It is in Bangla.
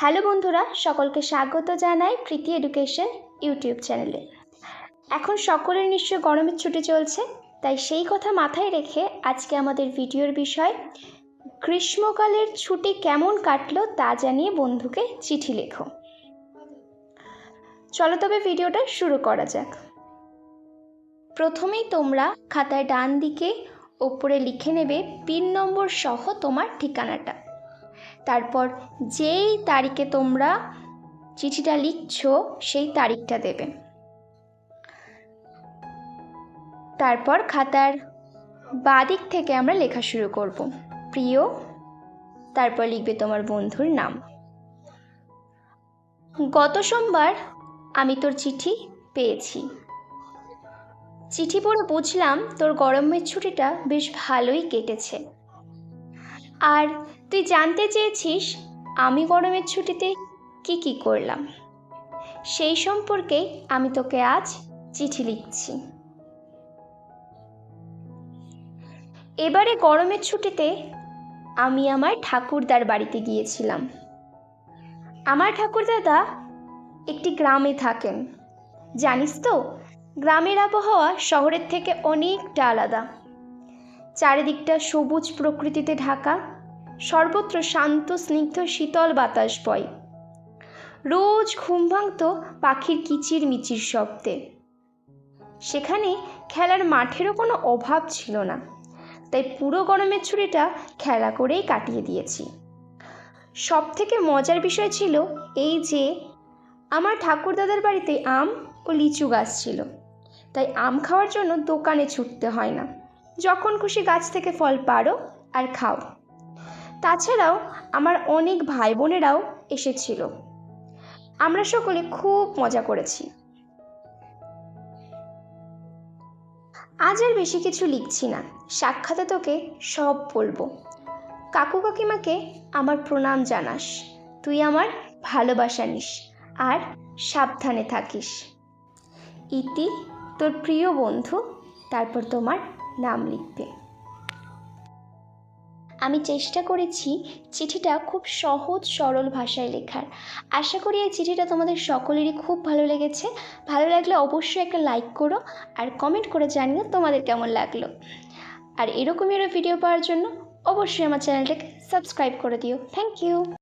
হ্যালো বন্ধুরা, সকলকে স্বাগত জানাই প্রীতি এডুকেশন ইউটিউব চ্যানেলে। এখন সকলের নিশ্চয় গরমের ছুটি চলছে, তাই সেই কথা মাথায় রেখে আজকে আমাদের ভিডিওর বিষয়, গ্রীষ্মকালের ছুটি কেমন কাটলো তা জানিয়ে বন্ধুকে চিঠি লেখো। চলো তবে ভিডিওটা শুরু করা যাক। প্রথমেই তোমরা খাতায় ডান দিকে ওপরে লিখে নেবে, পিন নম্বর সহ তোমার ঠিকানাটা। তারপর যেই তারিখে তোমরা চিঠিটা লিখছো, সেই তারিখটা দেবে। তারপর খাতার বাদিক থেকে আমরা লেখা শুরু করব। প্রিয়, তারপর লিখবে তোমার বন্ধুর নাম। গত সোমবার আমি তোর চিঠি পেয়েছি। চিঠি পড়ে বুঝলাম তোর গরমের ছুটিটা বেশ ভালোই কেটেছে। আর তুই জানতে চেয়েছিস আমি গরমের ছুটিতে কি কি করলাম। সেই সম্পর্কে আমি তোকে আজ চিঠি লিখছি। এবারে গরমের ছুটিতে আমি আমার ঠাকুরদার বাড়িতে গিয়েছিলাম। আমার ঠাকুরদাদা একটি গ্রামে থাকেন। জানিস তো, গ্রামের আবহাওয়া শহরের থেকে অনেকটা আলাদা। চারিদিকটা সবুজ প্রকৃতিতে ঢাকা। সর্বত্র শান্ত, স্নিগ্ধ, শীতল বাতাস বয়। রোজ ঘুম ভাঙত পাখির কিচির মিচির শব্দে। সেখানে খেলার মাঠেরও কোনো অভাব ছিল না। তাই পুরো গরমের ছুটিটা খেলা করেই কাটিয়ে দিয়েছি। সব থেকে মজার বিষয় ছিল এই যে, আমার ঠাকুরদাদার বাড়িতে আম ও লিচু গাছ ছিল। তাই আম খাওয়ার জন্য দোকানে ছুটতে হয় না। যখন খুশি গাছ থেকে ফল পারো আর খাও। তাছাড়াও আমার অনেক ভাই বোনেরাও এসেছিল। আমরা সকলে খুব মজা করেছি। আজ আর বেশি কিছু লিখছি না। সাক্ষাতে তোকে সব বলব। কাকু কাকিমাকে আমার প্রণাম জানাস। তুই আমার ভালোবাসা নিস আর সাবধানে থাকিস। ইতি তোর প্রিয় বন্ধু, তারপর তোমার নাম লিখবে। আমি চেষ্টা করেছি চিঠিটা খুব সহজ, সরল ভাষায় লেখার। আশা করি এই চিঠিটা তোমাদের সকলেরই খুব ভালো লেগেছে। ভালো লাগলে অবশ্যই একটা লাইক করো আর কমেন্ট করে জানিও তোমাদের কেমন লাগল। আর এরকমই আরও ভিডিও পাওয়ার জন্য অবশ্যই আমার চ্যানেলটাকে সাবস্ক্রাইব করে দিও। Thank you.